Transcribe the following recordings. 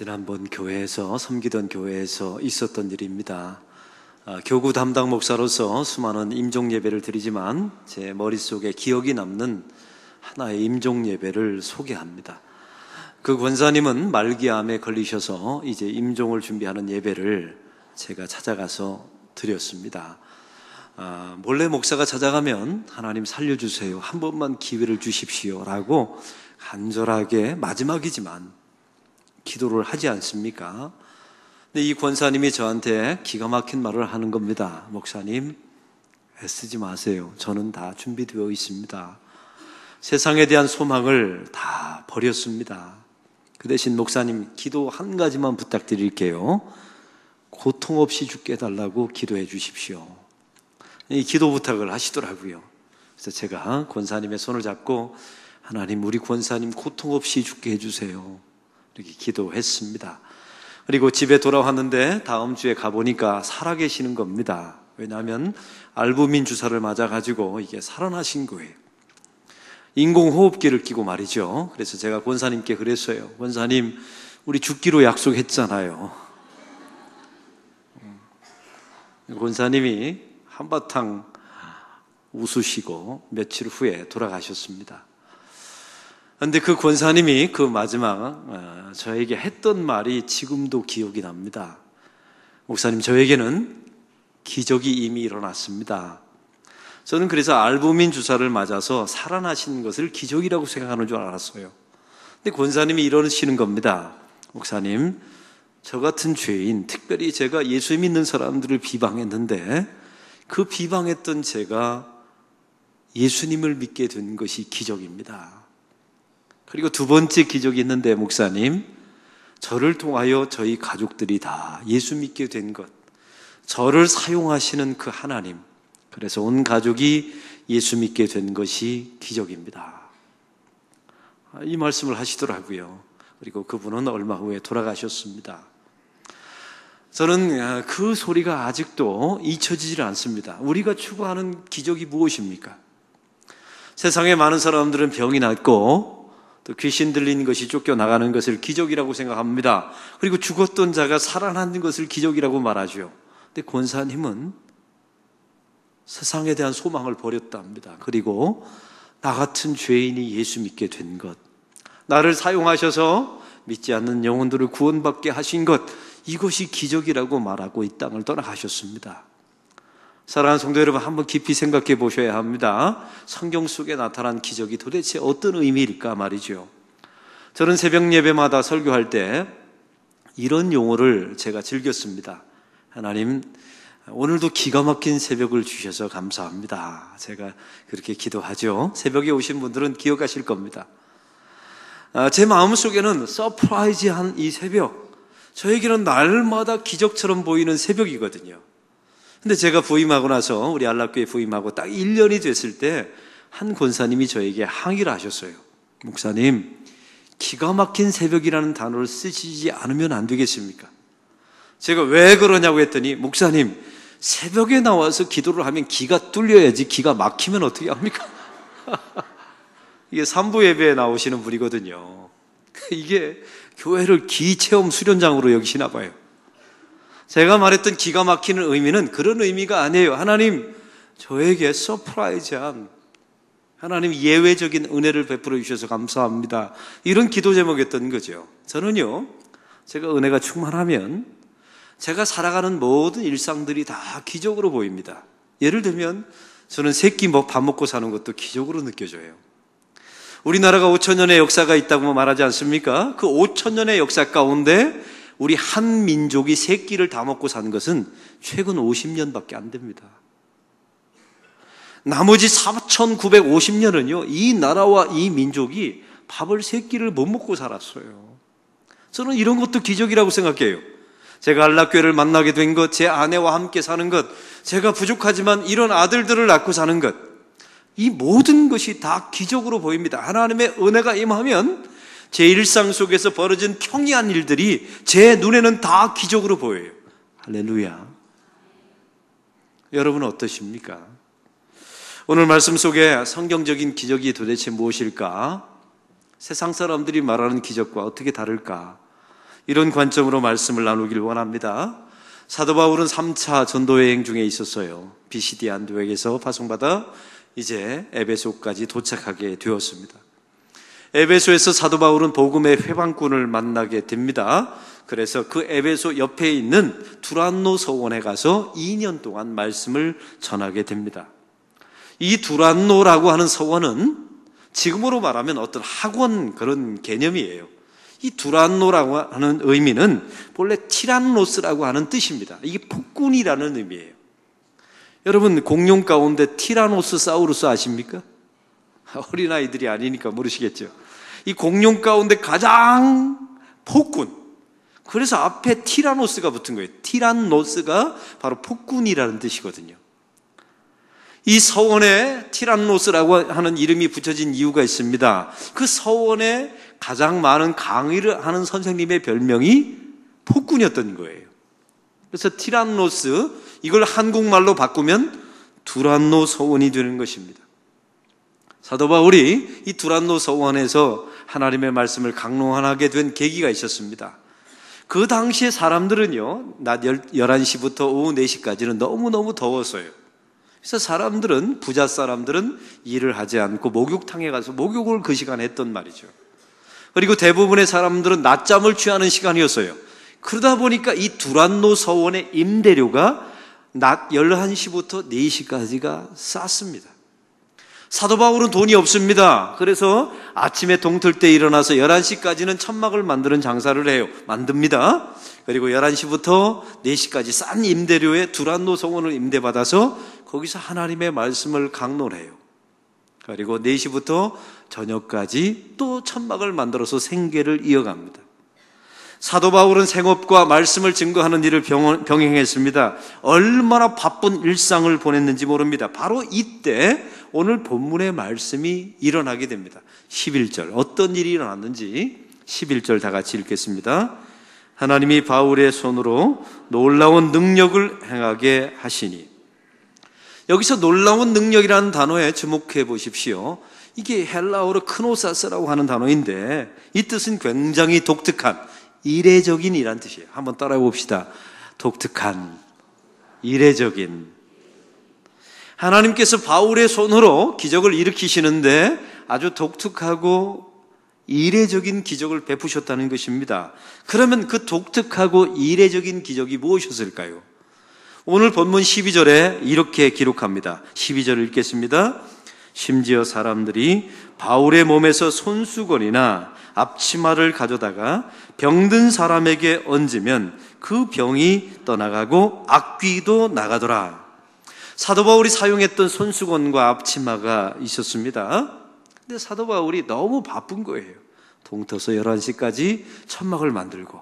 지난번 교회에서 섬기던 교회에서 있었던 일입니다. 아, 교구 담당 목사로서 수많은 임종 예배를 드리지만 제 머릿속에 기억이 남는 하나의 임종 예배를 소개합니다. 그 권사님은 말기암에 걸리셔서 이제 임종을 준비하는 예배를 제가 찾아가서 드렸습니다. 아, 몰래 목사가 찾아가면 하나님 살려주세요. 한 번만 기회를 주십시오. 라고 간절하게 마지막이지만 기도를 하지 않습니까? 근데 이 권사님이 저한테 기가 막힌 말을 하는 겁니다. 목사님, 애쓰지 마세요. 저는 다 준비되어 있습니다. 세상에 대한 소망을 다 버렸습니다. 그 대신 목사님, 기도 한 가지만 부탁드릴게요. 고통 없이 죽게 해달라고 기도해 주십시오. 이 기도 부탁을 하시더라고요. 그래서 제가 권사님의 손을 잡고 하나님, 우리 권사님 고통 없이 죽게 해주세요. 이렇게 기도했습니다. 그리고 집에 돌아왔는데 다음 주에 가보니까 살아계시는 겁니다. 왜냐하면 알부민 주사를 맞아가지고 이게 살아나신 거예요. 인공호흡기를 끼고 말이죠. 그래서 제가 권사님께 그랬어요. 권사님, 우리 죽기로 약속했잖아요. 음. 권사님이 한바탕 웃으시고 며칠 후에 돌아가셨습니다. 그런데 그 권사님이 그 마지막 어, 저에게 했던 말이 지금도 기억이 납니다. 목사님, 저에게는 기적이 이미 일어났습니다. 저는 그래서 알부민 주사를 맞아서 살아나신 것을 기적이라고 생각하는 줄 알았어요. 근데 권사님이 이러시는 겁니다. 목사님, 저 같은 죄인, 특별히 제가 예수 믿는 사람들을 비방했는데 그 비방했던 제가 예수님을 믿게 된 것이 기적입니다. 그리고 두 번째 기적이 있는데 목사님, 저를 통하여 저희 가족들이 다 예수 믿게 된 것, 저를 사용하시는 그 하나님, 그래서 온 가족이 예수 믿게 된 것이 기적입니다. 이 말씀을 하시더라고요. 그리고 그분은 얼마 후에 돌아가셨습니다. 저는 그 소리가 아직도 잊혀지질 않습니다. 우리가 추구하는 기적이 무엇입니까? 세상에 많은 사람들은 병이 낫고 또 귀신 들린 것이 쫓겨나가는 것을 기적이라고 생각합니다. 그리고 죽었던 자가 살아나는 것을 기적이라고 말하죠. 근데 권사님은 세상에 대한 소망을 버렸답니다. 그리고 나 같은 죄인이 예수 믿게 된 것, 나를 사용하셔서 믿지 않는 영혼들을 구원받게 하신 것, 이것이 기적이라고 말하고 이 땅을 떠나가셨습니다. 사랑하는 성도 여러분, 한번 깊이 생각해 보셔야 합니다. 성경 속에 나타난 기적이 도대체 어떤 의미일까 말이죠. 저는 새벽 예배마다 설교할 때 이런 용어를 제가 즐겼습니다. 하나님, 오늘도 기가 막힌 새벽을 주셔서 감사합니다. 제가 그렇게 기도하죠. 새벽에 오신 분들은 기억하실 겁니다. 아, 제 마음 속에는 서프라이즈한 이 새벽, 저에게는 날마다 기적처럼 보이는 새벽이거든요. 근데 제가 부임하고 나서 우리 안락교에 부임하고 딱 1년이 됐을 때 한 권사님이 저에게 항의를 하셨어요. 목사님, 기가 막힌 새벽이라는 단어를 쓰시지 않으면 안 되겠습니까? 제가 왜 그러냐고 했더니 목사님, 새벽에 나와서 기도를 하면 기가 뚫려야지 기가 막히면 어떻게 합니까? 이게 삼부 예배에 나오시는 분이거든요. 이게 교회를 기체험 수련장으로 여기시나 봐요. 제가 말했던 기가 막히는 의미는 그런 의미가 아니에요. 하나님, 저에게 서프라이즈한 하나님 예외적인 은혜를 베풀어 주셔서 감사합니다. 이런 기도 제목이었던 거죠. 저는요, 제가 은혜가 충만하면 제가 살아가는 모든 일상들이 다 기적으로 보입니다. 예를 들면 저는 새끼 뭐밥 먹고 사는 것도 기적으로 느껴져요. 우리나라가 5천 년의 역사가 있다고 말하지 않습니까? 그 5천 년의 역사 가운데 우리 한 민족이 세 끼를 다 먹고 산 것은 최근 50년밖에 안 됩니다. 나머지 4,950년은요, 이 나라와 이 민족이 밥을 세 끼를 못 먹고 살았어요. 저는 이런 것도 기적이라고 생각해요. 제가 안락교회를 만나게 된 것, 제 아내와 함께 사는 것, 제가 부족하지만 이런 아들들을 낳고 사는 것, 이 모든 것이 다 기적으로 보입니다. 하나님의 은혜가 임하면 제 일상 속에서 벌어진 평이한 일들이 제 눈에는 다 기적으로 보여요. 할렐루야. 여러분 어떠십니까? 오늘 말씀 속에 성경적인 기적이 도대체 무엇일까? 세상 사람들이 말하는 기적과 어떻게 다를까? 이런 관점으로 말씀을 나누길 원합니다. 사도 바울은 3차 전도 여행 중에 있었어요. 비시디 안도에게서 파송받아 이제 에베소까지 도착하게 되었습니다. 에베소에서 사도 바울은 복음의 회방꾼을 만나게 됩니다. 그래서 그 에베소 옆에 있는 두란노 서원에 가서 2년 동안 말씀을 전하게 됩니다. 이 두란노라고 하는 서원은 지금으로 말하면 어떤 학원 그런 개념이에요. 이 두란노라고 하는 의미는 본래 티란노스라고 하는 뜻입니다. 이게 폭군이라는 의미예요. 여러분 공룡 가운데 티라노스 사우루스 아십니까? 어린아이들이 아니니까 모르시겠죠. 이 공룡 가운데 가장 폭군. 그래서 앞에 티라노스가 붙은 거예요. 티란노스가 바로 폭군이라는 뜻이거든요. 이 서원에 티란노스라고 하는 이름이 붙여진 이유가 있습니다. 그 서원에 가장 많은 강의를 하는 선생님의 별명이 폭군이었던 거예요. 그래서 티란노스, 이걸 한국말로 바꾸면 두란노 서원이 되는 것입니다. 사도 바울이 이 두란노 서원에서 하나님의 말씀을 강론하게 된 계기가 있었습니다. 그 당시에 사람들은요, 낮 11시부터 오후 4시까지는 너무너무 더웠어요. 그래서 사람들은, 부자 사람들은 일을 하지 않고 목욕탕에 가서 목욕을 그 시간에 했던 말이죠. 그리고 대부분의 사람들은 낮잠을 취하는 시간이었어요. 그러다 보니까 이 두란노 서원의 임대료가 낮 11시부터 4시까지가 쌌습니다. 사도 바울은 돈이 없습니다. 그래서 아침에 동틀 때 일어나서 11시까지는 천막을 만드는 장사를 해요. 만듭니다. 그리고 11시부터 4시까지 싼 임대료에 두란노 성원을 임대받아서 거기서 하나님의 말씀을 강론해요. 그리고 4시부터 저녁까지 또 천막을 만들어서 생계를 이어갑니다. 사도 바울은 생업과 말씀을 증거하는 일을 병행했습니다. 얼마나 바쁜 일상을 보냈는지 모릅니다. 바로 이때 오늘 본문의 말씀이 일어나게 됩니다. 11절. 어떤 일이 일어났는지 11절 다 같이 읽겠습니다. 하나님이 바울의 손으로 놀라운 능력을 행하게 하시니. 여기서 놀라운 능력이라는 단어에 주목해 보십시오. 이게 헬라어로 크노사스라고 하는 단어인데 이 뜻은 굉장히 독특한 이례적인 이란 뜻이에요. 한번 따라해 봅시다. 독특한, 이례적인. 하나님께서 바울의 손으로 기적을 일으키시는데 아주 독특하고 이례적인 기적을 베푸셨다는 것입니다. 그러면 그 독특하고 이례적인 기적이 무엇이었을까요? 오늘 본문 12절에 이렇게 기록합니다. 12절을 읽겠습니다. 심지어 사람들이 바울의 몸에서 손수건이나 앞치마를 가져다가 병든 사람에게 얹으면 그 병이 떠나가고 악귀도 나가더라. 사도 바울이 사용했던 손수건과 앞치마가 있었습니다. 근데 사도 바울이 너무 바쁜 거예요. 동터서 11시까지 천막을 만들고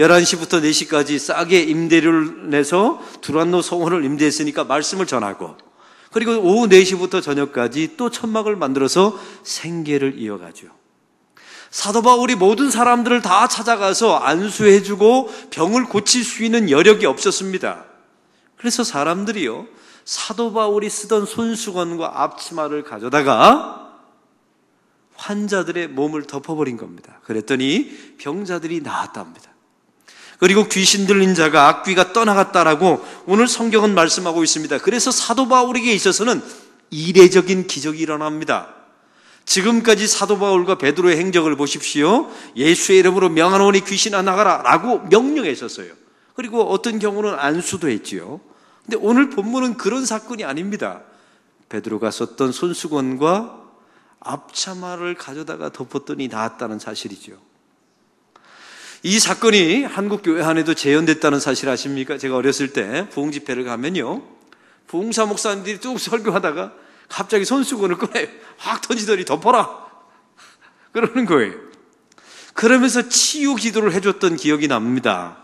11시부터 4시까지 싸게 임대료를 내서 두란노 성원을 임대했으니까 말씀을 전하고 그리고 오후 4시부터 저녁까지 또 천막을 만들어서 생계를 이어가죠. 사도 바울이 모든 사람들을 다 찾아가서 안수해주고 병을 고칠 수 있는 여력이 없었습니다. 그래서 사람들이요, 사도 바울이 쓰던 손수건과 앞치마를 가져다가 환자들의 몸을 덮어버린 겁니다. 그랬더니 병자들이 나았답니다. 그리고 귀신 들린 자가 악귀가 떠나갔다라고 오늘 성경은 말씀하고 있습니다. 그래서 사도 바울에게 있어서는 이례적인 기적이 일어납니다. 지금까지 사도 바울과 베드로의 행적을 보십시오. 예수의 이름으로 명하노니 귀신아 나가라라고 명령했었어요. 그리고 어떤 경우는 안수도 했지요. 근데 오늘 본문은 그런 사건이 아닙니다. 베드로가 썼던 손수건과 앞차마를 가져다가 덮었더니 나았다는 사실이죠. 이 사건이 한국 교회 안에도 재현됐다는 사실 아십니까? 제가 어렸을 때 부흥 집회를 가면요. 부흥사 목사님들이 쭉 설교하다가 갑자기 손수건을 꺼내 확 던지더니 덮어라. 그러는 거예요. 그러면서 치유 기도를 해줬던 기억이 납니다.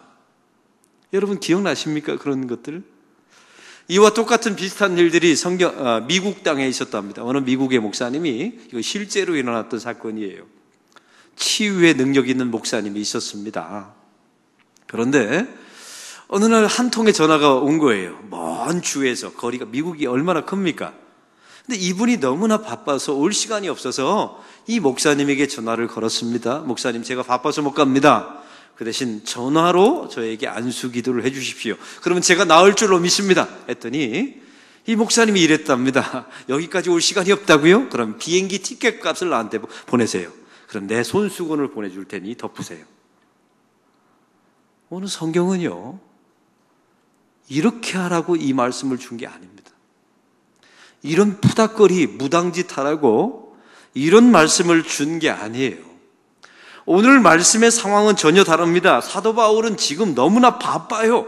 여러분 기억나십니까? 그런 것들? 이와 똑같은 비슷한 일들이 성경, 아, 미국 땅에 있었답니다. 어느 미국의 목사님이 이거 실제로 일어났던 사건이에요. 치유의 능력 있는 목사님이 있었습니다. 그런데 어느 날 한 통의 전화가 온 거예요. 먼 주에서 거리가 미국이 얼마나 큽니까? 근데 이분이 너무나 바빠서 올 시간이 없어서 이 목사님에게 전화를 걸었습니다. 목사님, 제가 바빠서 못 갑니다. 그 대신 전화로 저에게 안수 기도를 해 주십시오. 그러면 제가 나을 줄로 믿습니다. 했더니 이 목사님이 이랬답니다. 여기까지 올 시간이 없다고요? 그럼 비행기 티켓 값을 나한테 보내세요. 그럼 내 손수건을 보내줄 테니 덮으세요. 오늘 성경은요, 이렇게 하라고 이 말씀을 준 게 아닙니다. 이런 푸닥거리, 무당짓 하라고 이런 말씀을 준 게 아니에요. 오늘 말씀의 상황은 전혀 다릅니다. 사도 바울은 지금 너무나 바빠요.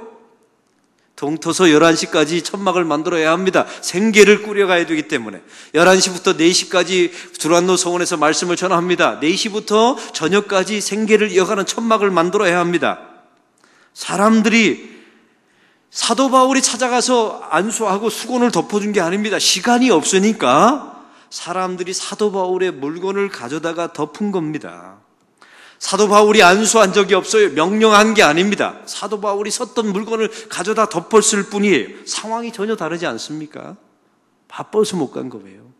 동터서 11시까지 천막을 만들어야 합니다. 생계를 꾸려가야 되기 때문에. 11시부터 4시까지 두란노 서원에서 말씀을 전합니다. 4시부터 저녁까지 생계를 이어가는 천막을 만들어야 합니다. 사람들이 사도 바울이 찾아가서 안수하고 수건을 덮어준 게 아닙니다. 시간이 없으니까 사람들이 사도 바울의 물건을 가져다가 덮은 겁니다. 사도 바울이 안수한 적이 없어요. 명령한 게 아닙니다. 사도 바울이 섰던 물건을 가져다 덮었을 뿐이에요. 상황이 전혀 다르지 않습니까? 바빠서 못 간 거예요.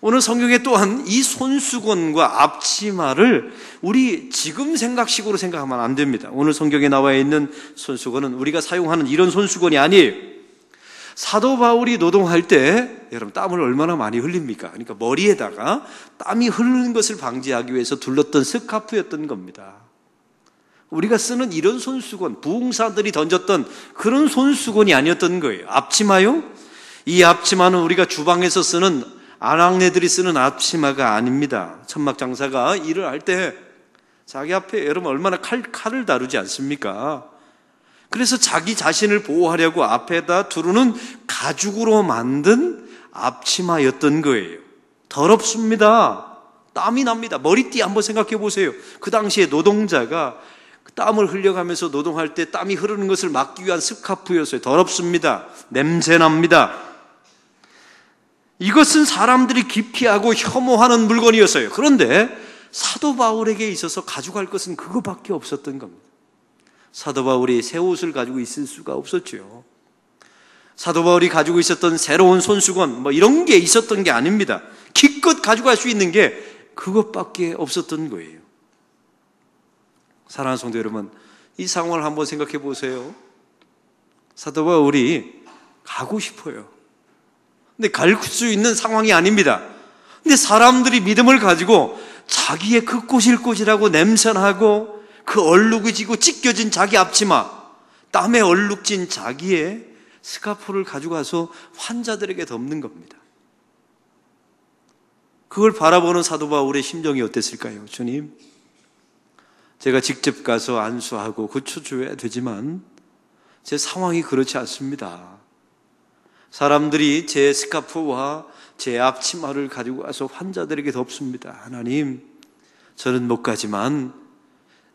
오늘 성경에 또한 이 손수건과 앞치마를 우리 지금 생각식으로 생각하면 안 됩니다. 오늘 성경에 나와 있는 손수건은 우리가 사용하는 이런 손수건이 아니에요. 사도 바울이 노동할 때 여러분 땀을 얼마나 많이 흘립니까? 그러니까 머리에다가 땀이 흐르는 것을 방지하기 위해서 둘렀던 스카프였던 겁니다. 우리가 쓰는 이런 손수건, 부흥사들이 던졌던 그런 손수건이 아니었던 거예요. 앞치마요? 이 앞치마는 우리가 주방에서 쓰는 아낙네들이 쓰는 앞치마가 아닙니다. 천막 장사가 일을 할 때 자기 앞에 여러분 얼마나 칼, 칼을 다루지 않습니까? 그래서 자기 자신을 보호하려고 앞에다 두르는 가죽으로 만든 앞치마였던 거예요. 더럽습니다. 땀이 납니다. 머리띠 한번 생각해 보세요. 그 당시에 노동자가 땀을 흘려가면서 노동할 때 땀이 흐르는 것을 막기 위한 스카프였어요. 더럽습니다. 냄새 납니다. 이것은 사람들이 기피하고 혐오하는 물건이었어요. 그런데 사도 바울에게 있어서 가져갈 것은 그거밖에 없었던 겁니다. 사도 바울이 새 옷을 가지고 있을 수가 없었죠. 사도 바울이 가지고 있었던 새로운 손수건 뭐 이런 게 있었던 게 아닙니다. 기껏 가져갈 수 있는 게 그것밖에 없었던 거예요. 사랑하는 성도 여러분, 이 상황을 한번 생각해 보세요. 사도 바울이 가고 싶어요. 근데 갈 수 있는 상황이 아닙니다. 근데 사람들이 믿음을 가지고 자기의 그 꼬실꼬실하고 냄새나고 그 얼룩이지고 찢겨진 자기 앞치마, 땀에 얼룩진 자기의 스카프를 가져가서 환자들에게 덮는 겁니다. 그걸 바라보는 사도 바울의 심정이 어땠을까요? 주님, 제가 직접 가서 안수하고 고쳐줘야 되지만 제 상황이 그렇지 않습니다. 사람들이 제 스카프와 제 앞치마를 가지고 와서 환자들에게 덮습니다. 하나님, 저는 못 가지만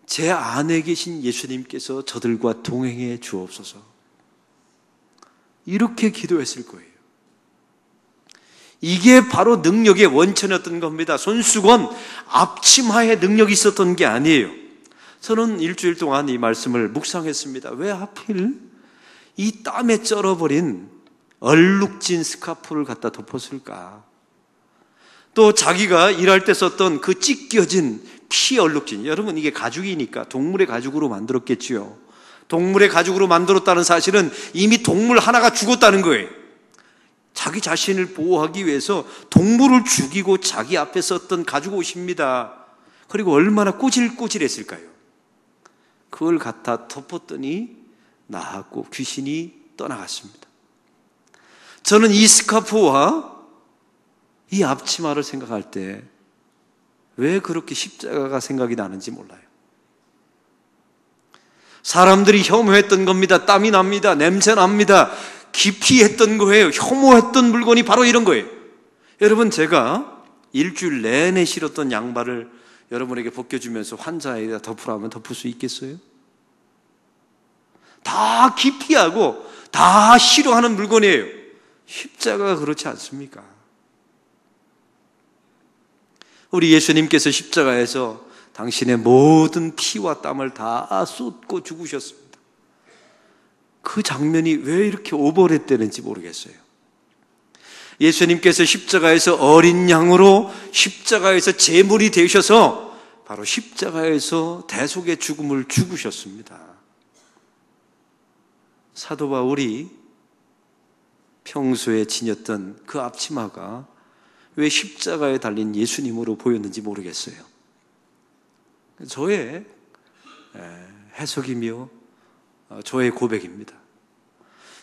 제 안에 계신 예수님께서 저들과 동행해 주옵소서. 이렇게 기도했을 거예요. 이게 바로 능력의 원천이었던 겁니다. 손수건, 앞치마의 능력이 있었던 게 아니에요. 저는 일주일 동안 이 말씀을 묵상했습니다. 왜 하필 이 땀에 쩔어버린 얼룩진 스카프를 갖다 덮었을까? 또 자기가 일할 때 썼던 그 찢겨진 피 얼룩진 여러분 이게 가죽이니까 동물의 가죽으로 만들었겠지요. 동물의 가죽으로 만들었다는 사실은 이미 동물 하나가 죽었다는 거예요. 자기 자신을 보호하기 위해서 동물을 죽이고 자기 앞에 썼던 가죽 옷입니다. 그리고 얼마나 꼬질꼬질했을까요? 그걸 갖다 덮었더니 나았고 귀신이 떠나갔습니다. 저는 이 스카프와 이 앞치마를 생각할 때 왜 그렇게 십자가가 생각이 나는지 몰라요. 사람들이 혐오했던 겁니다. 땀이 납니다. 냄새 납니다. 깊이 했던 거예요. 혐오했던 물건이 바로 이런 거예요. 여러분, 제가 일주일 내내 실었던 양발을 여러분에게 벗겨주면서 환자에다 덮으라면 덮을 수 있겠어요? 다 기피하고 다 싫어하는 물건이에요. 십자가가 그렇지 않습니까? 우리 예수님께서 십자가에서 당신의 모든 피와 땀을 다 쏟고 죽으셨습니다. 그 장면이 왜 이렇게 오버랩되는지 모르겠어요. 예수님께서 십자가에서 어린 양으로 십자가에서 제물이 되셔서 바로 십자가에서 대속의 죽음을 죽으셨습니다. 사도 바울이 평소에 지녔던 그 앞치마가 왜 십자가에 달린 예수님으로 보였는지 모르겠어요. 저의 해석이며 어, 저의 고백입니다.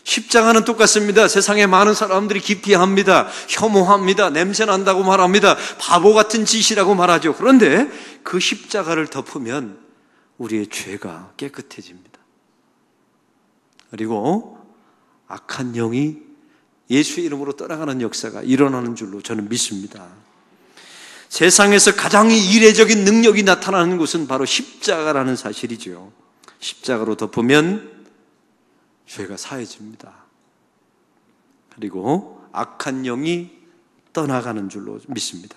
십자가는 똑같습니다. 세상에 많은 사람들이 기피합니다. 혐오합니다. 냄새 난다고 말합니다. 바보 같은 짓이라고 말하죠. 그런데 그 십자가를 덮으면 우리의 죄가 깨끗해집니다. 그리고 악한 영이 예수의 이름으로 떠나가는 역사가 일어나는 줄로 저는 믿습니다. 세상에서 가장 이례적인 능력이 나타나는 곳은 바로 십자가라는 사실이죠. 십자가로 덮으면 죄가 사해집니다. 그리고 악한 영이 떠나가는 줄로 믿습니다.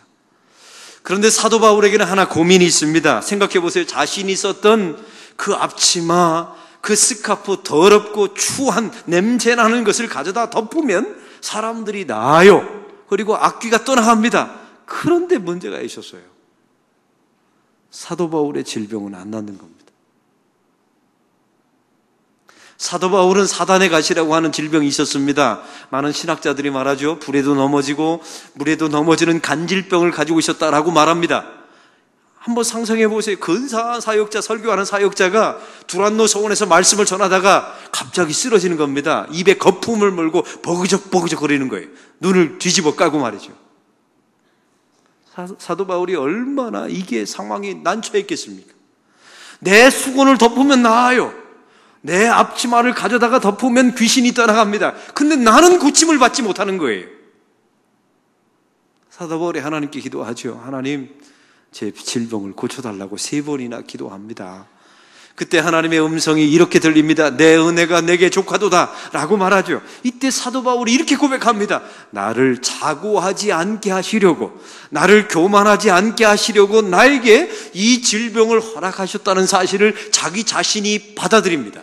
그런데 사도 바울에게는 하나 고민이 있습니다. 생각해 보세요. 자신이 썼던 그 앞치마, 그 스카프 더럽고 추한 냄새 나는 것을 가져다 덮으면 사람들이 나아요. 그리고 악귀가 떠나갑니다. 그런데 문제가 있었어요. 사도 바울의 질병은 안 낫는 겁니다. 사도 바울은 사단의 가시라고 하는 질병이 있었습니다. 많은 신학자들이 말하죠. 불에도 넘어지고 물에도 넘어지는 간질병을 가지고 있었다라고 말합니다. 한번 상상해 보세요. 근사한 사역자, 설교하는 사역자가 두란노 서원에서 말씀을 전하다가 갑자기 쓰러지는 겁니다. 입에 거품을 물고 버그적 버그적 거리는 거예요. 눈을 뒤집어 까고 말이죠. 사도 바울이 얼마나 이게 상황이 난처했겠습니까? 내 수건을 덮으면 나아요. 내 앞치마를 가져다가 덮으면 귀신이 떠나갑니다. 근데 나는 고침을 받지 못하는 거예요. 사도 바울이 하나님께 기도하죠. 하나님, 제 질병을 고쳐달라고 세 번이나 기도합니다. 그때 하나님의 음성이 이렇게 들립니다. 내 은혜가 내게 족하도다. 라고 말하죠. 이때 사도 바울이 이렇게 고백합니다. 나를 자고하지 않게 하시려고, 나를 교만하지 않게 하시려고 나에게 이 질병을 허락하셨다는 사실을 자기 자신이 받아들입니다.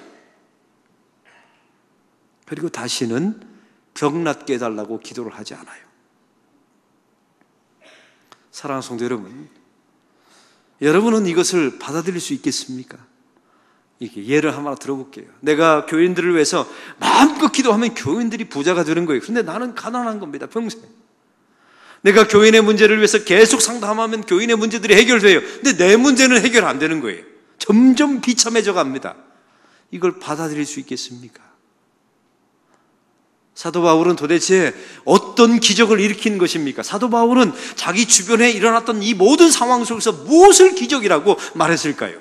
그리고 다시는 병 낫게 해달라고 기도를 하지 않아요. 사랑하는 성도 여러분, 여러분은 이것을 받아들일 수 있겠습니까? 이렇게 예를 하나 들어볼게요. 내가 교인들을 위해서 마음껏 기도하면 교인들이 부자가 되는 거예요. 근데 나는 가난한 겁니다, 평생. 내가 교인의 문제를 위해서 계속 상담하면 교인의 문제들이 해결돼요. 근데 내 문제는 해결 안 되는 거예요. 점점 비참해져 갑니다. 이걸 받아들일 수 있겠습니까? 사도 바울은 도대체 어떤 기적을 일으킨 것입니까? 사도 바울은 자기 주변에 일어났던 이 모든 상황 속에서 무엇을 기적이라고 말했을까요?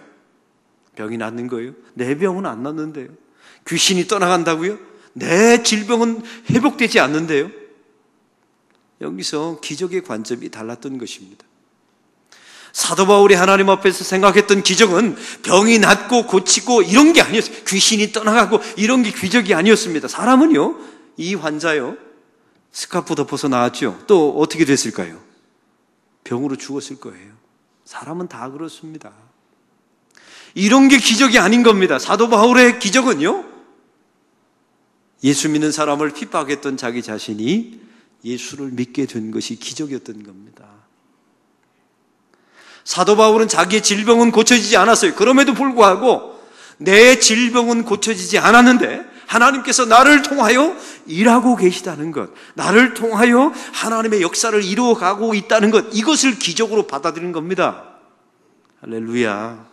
병이 낫는 거예요? 내 병은 안 낫는데요. 귀신이 떠나간다고요? 내 질병은 회복되지 않는데요. 여기서 기적의 관점이 달랐던 것입니다. 사도 바울이 하나님 앞에서 생각했던 기적은 병이 낫고 고치고 이런 게 아니었어요. 귀신이 떠나가고 이런 게 기적이 아니었습니다. 사람은요, 이 환자요, 스카프 덮어서 나왔죠. 또 어떻게 됐을까요? 병으로 죽었을 거예요. 사람은 다 그렇습니다. 이런 게 기적이 아닌 겁니다. 사도 바울의 기적은요, 예수 믿는 사람을 핍박했던 자기 자신이 예수를 믿게 된 것이 기적이었던 겁니다. 사도 바울은 자기의 질병은 고쳐지지 않았어요. 그럼에도 불구하고 내 질병은 고쳐지지 않았는데 하나님께서 나를 통하여 일하고 계시다는 것, 나를 통하여 하나님의 역사를 이루어 가고 있다는 것, 이것을 기적으로 받아들인 겁니다. 할렐루야.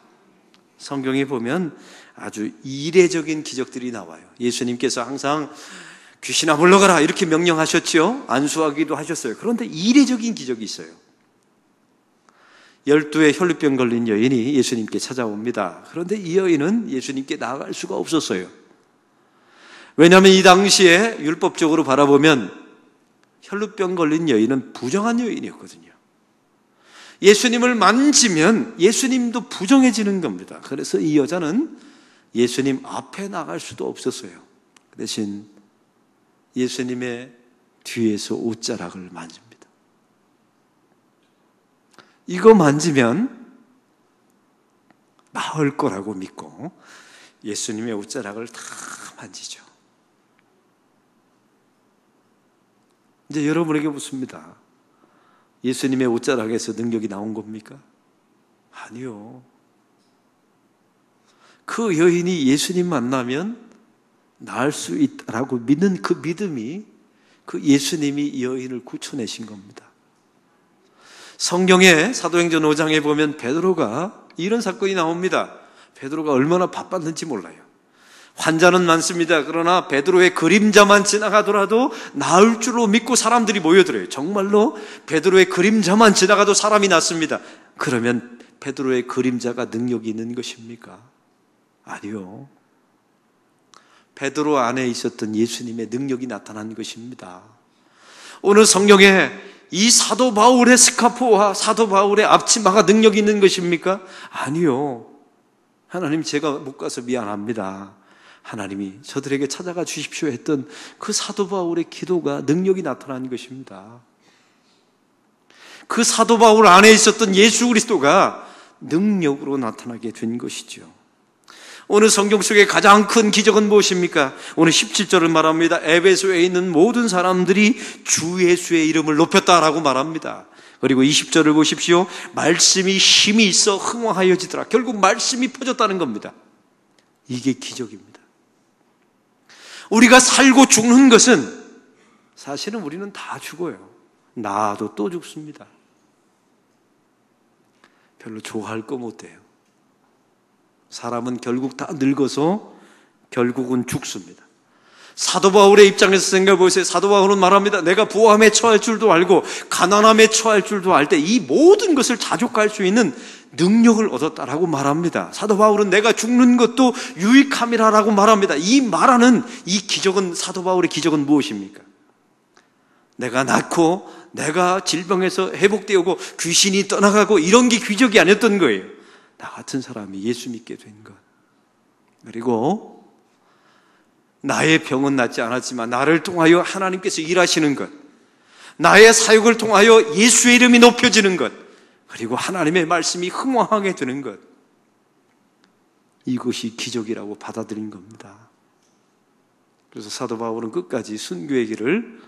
성경에 보면 아주 이례적인 기적들이 나와요. 예수님께서 항상 귀신아 물러가라 이렇게 명령하셨죠. 안수하기도 하셨어요. 그런데 이례적인 기적이 있어요. 열두의 혈루병 걸린 여인이 예수님께 찾아옵니다. 그런데 이 여인은 예수님께 나아갈 수가 없었어요. 왜냐하면 이 당시에 율법적으로 바라보면 혈루병 걸린 여인은 부정한 여인이었거든요. 예수님을 만지면 예수님도 부정해지는 겁니다. 그래서 이 여자는 예수님 앞에 나갈 수도 없었어요. 대신 예수님의 뒤에서 옷자락을 만집니다. 이거 만지면 나을 거라고 믿고 예수님의 옷자락을 다 만지죠. 이제 여러분에게 묻습니다. 예수님의 옷자락에서 능력이 나온 겁니까? 아니요. 그 여인이 예수님 만나면 나을 수 있다라고 믿는 그 믿음이 그 예수님이 여인을 구쳐내신 겁니다. 성경에 사도행전 5장에 보면 베드로가 이런 사건이 나옵니다. 베드로가 얼마나 바빴는지 몰라요. 환자는 많습니다. 그러나 베드로의 그림자만 지나가더라도 나을 줄로 믿고 사람들이 모여들어요. 정말로 베드로의 그림자만 지나가도 사람이 낫습니다. 그러면 베드로의 그림자가 능력이 있는 것입니까? 아니요. 베드로 안에 있었던 예수님의 능력이 나타난 것입니다. 오늘 성경에 이 사도 바울의 스카프와 사도 바울의 앞치마가 능력이 있는 것입니까? 아니요. 하나님 제가 못 가서 미안합니다. 하나님이 저들에게 찾아가 주십시오 했던 그 사도 바울의 기도가 능력이 나타난 것입니다. 그 사도 바울 안에 있었던 예수 그리스도가 능력으로 나타나게 된 것이죠. 오늘 성경 속에 가장 큰 기적은 무엇입니까? 오늘 17절을 말합니다. 에베소에 있는 모든 사람들이 주 예수의 이름을 높였다라고 말합니다. 그리고 20절을 보십시오. 말씀이 힘이 있어 흥황하여지더라. 결국 말씀이 퍼졌다는 겁니다. 이게 기적입니다. 우리가 살고 죽는 것은 사실은 우리는 다 죽어요. 나도 또 죽습니다. 별로 좋아할 거 못해요. 사람은 결국 다 늙어서 결국은 죽습니다. 사도 바울의 입장에서 생각해 보세요. 사도 바울은 말합니다. 내가 부함에 처할 줄도 알고 가난함에 처할 줄도 알 때 이 모든 것을 자족할 수 있는 능력을 얻었다라고 말합니다. 사도 바울은 내가 죽는 것도 유익함이라라고 말합니다. 이 말하는 이 기적은 사도 바울의 기적은 무엇입니까? 내가 낳고 내가 질병에서 회복되고 귀신이 떠나가고 이런 게 기적이 아니었던 거예요. 나 같은 사람이 예수 믿게 된 것. 그리고 나의 병은 낫지 않았지만 나를 통하여 하나님께서 일하시는 것. 나의 사역을 통하여 예수의 이름이 높여지는 것. 그리고 하나님의 말씀이 흥황하게 되는 것. 이것이 기적이라고 받아들인 겁니다. 그래서 사도 바울은 끝까지 순교의 길을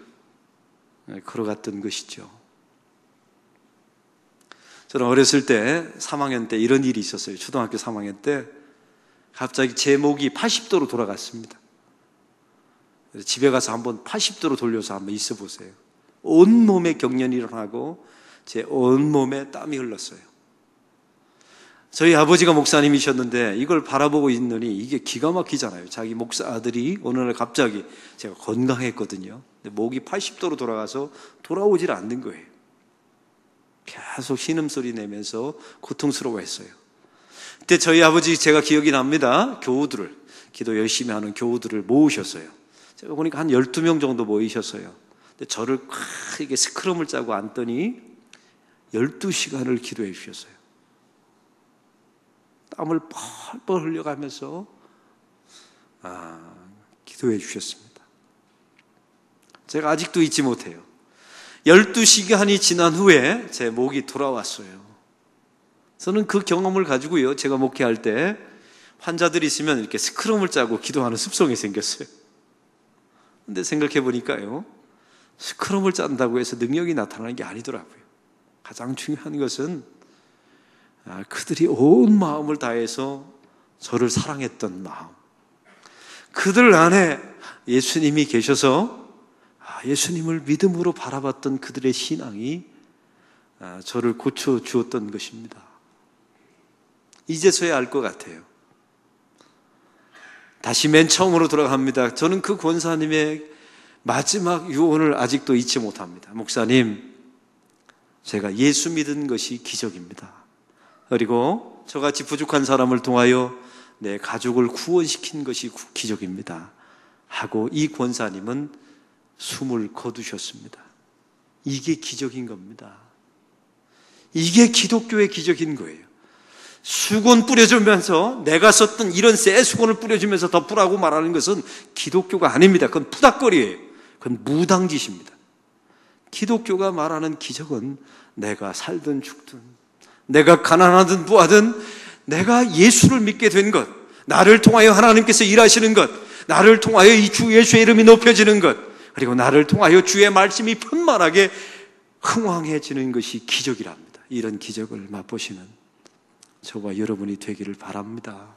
걸어갔던 것이죠. 저는 어렸을 때 3학년 때 이런 일이 있었어요. 초등학교 3학년 때 갑자기 제 목이 80도로 돌아갔습니다. 집에 가서 한번 80도로 돌려서 한번 있어 보세요. 온 몸에 경련이 일어나고 제 온 몸에 땀이 흘렀어요. 저희 아버지가 목사님이셨는데 이걸 바라보고 있느니 이게 기가 막히잖아요. 자기 목사 아들이 어느 날 갑자기 제가 건강했거든요. 근데 목이 80도로 돌아가서 돌아오질 않는 거예요. 계속 신음소리 내면서 고통스러워했어요. 그때 저희 아버지 제가 기억이 납니다. 교우들을, 기도 열심히 하는 교우들을 모으셨어요. 제가 보니까 한 12명 정도 모이셨어요. 근데 저를 크게 스크럼을 짜고 앉더니 12시간을 기도해 주셨어요. 땀을 펄펄 흘려가면서 아, 기도해 주셨습니다. 제가 아직도 잊지 못해요. 12시간이 지난 후에 제 목이 돌아왔어요. 저는 그 경험을 가지고요. 제가 목회할 때 환자들이 있으면 이렇게 스크럼을 짜고 기도하는 습성이 생겼어요. 근데 생각해 보니까요. 스크럼을 짠다고 해서 능력이 나타나는 게 아니더라고요. 가장 중요한 것은 아, 그들이 온 마음을 다해서 저를 사랑했던 마음. 그들 안에 예수님이 계셔서 예수님을 믿음으로 바라봤던 그들의 신앙이 아, 저를 고쳐 주었던 것입니다. 이제서야 알 것 같아요. 다시 맨 처음으로 돌아갑니다. 저는 그 권사님의 마지막 유언을 아직도 잊지 못합니다. 목사님, 제가 예수 믿은 것이 기적입니다. 그리고 저같이 부족한 사람을 통하여 내 가족을 구원시킨 것이 기적입니다. 하고 이 권사님은 숨을 거두셨습니다. 이게 기적인 겁니다. 이게 기독교의 기적인 거예요. 수건 뿌려주면서 내가 썼던 이런 새 수건을 뿌려주면서 덮으라고 말하는 것은 기독교가 아닙니다. 그건 푸닥거리예요. 그건 무당짓입니다. 기독교가 말하는 기적은 내가 살든 죽든 내가 가난하든 부하든 내가 예수를 믿게 된 것, 나를 통하여 하나님께서 일하시는 것, 나를 통하여 이 주 예수의 이름이 높여지는 것, 그리고 나를 통하여 주의 말씀이 편만하게 흥황해지는 것이 기적이랍니다. 이런 기적을 맛보시는 저와 여러분이 되기를 바랍니다.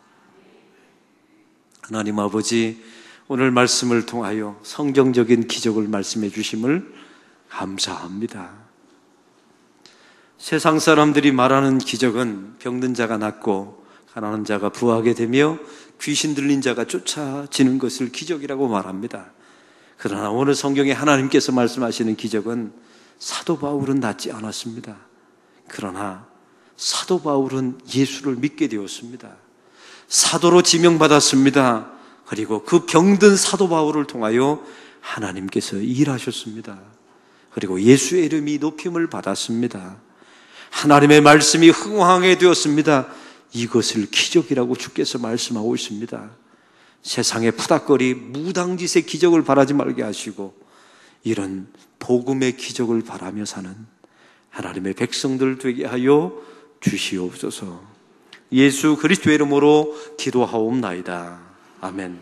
하나님 아버지, 오늘 말씀을 통하여 성경적인 기적을 말씀해 주심을 감사합니다. 세상 사람들이 말하는 기적은 병든 자가 낫고 가난한 자가 부하게 되며 귀신 들린 자가 쫓아지는 것을 기적이라고 말합니다. 그러나 오늘 성경에 하나님께서 말씀하시는 기적은 사도 바울은 낫지 않았습니다. 그러나 사도 바울은 예수를 믿게 되었습니다. 사도로 지명받았습니다. 그리고 그 병든 사도 바울을 통하여 하나님께서 일하셨습니다. 그리고 예수의 이름이 높임을 받았습니다. 하나님의 말씀이 흥황하게 되었습니다. 이것을 기적이라고 주께서 말씀하고 있습니다. 세상의 푸닥거리 무당짓의 기적을 바라지 말게 하시고 이런 복음의 기적을 바라며 사는 하나님의 백성들 되게 하여 주시옵소서. 예수 그리스도의 이름으로 기도하옵나이다. 아멘.